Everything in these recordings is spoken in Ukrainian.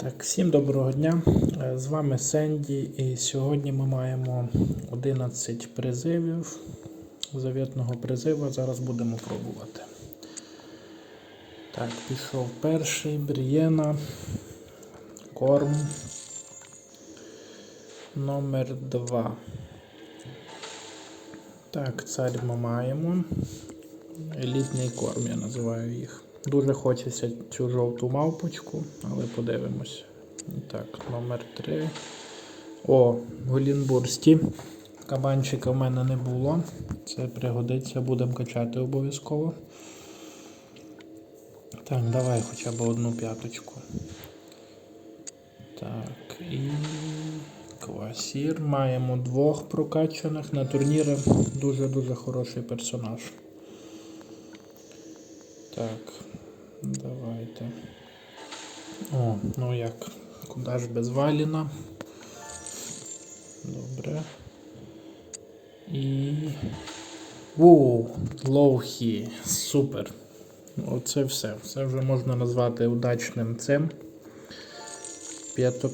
Так, всім доброго дня. Е, З вами Сенді, і сьогодні ми маємо 11 призивів завітного призива. Зараз будемо пробувати. Так, пішов перший, Брієна, Корм. Номер 2. Так, царь ми маємо. Елітний корм, я називаю їх. Дуже хочеться цю жовту мавпочку, але подивимось. Так, номер 3. О, Голінбурсті. Кабанчика в мене не було. Це пригодиться, будемо качати обов'язково. Так, давай хоча б одну п'яточку. Так, і квасір. Маємо двох прокачаних на турнірі. Дуже-дуже хороший персонаж. Так, давайте. О, ну як, куди ж без валіна? Добре. І. Воу, лоухі. Супер. Оце все. Це вже можна назвати удачним цим. П'ято...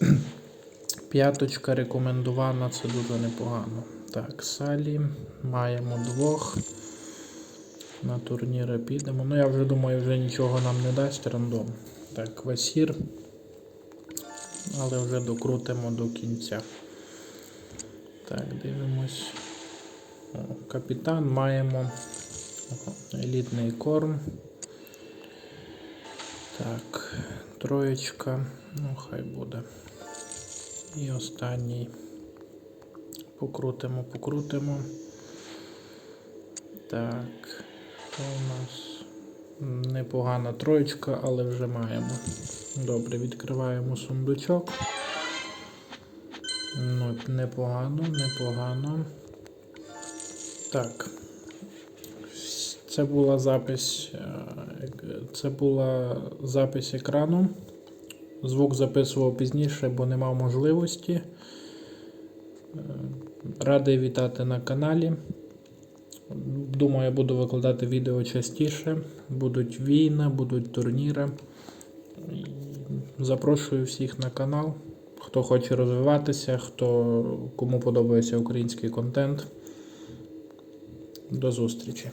П'яточка рекомендована, це дуже непогано. Так, Салі. Маємо двох. На турніри підемо. Ну я вже думаю, вже нічого нам не дасть рандом. Так, Васір. Але вже докрутимо до кінця. Так, дивимось. О, капітан маємо елітний корм. Так, троєчка. Ну, хай буде. І останній. Покрутимо, покрутимо. Так. Що у нас? Непогана троєчка, але вже маємо. Добре, відкриваємо сундучок. Ну, непогано, непогано. Так. Це була запись. е, Це була запись екрану. Звук записував пізніше, бо не мав можливості. Е, Радий вітати на каналі. Думаю, буду викладати відео частіше. Будуть війни, будуть турніри. Запрошую всіх на канал. Хто хоче розвиватися, хто кому подобається український контент. До зустрічі!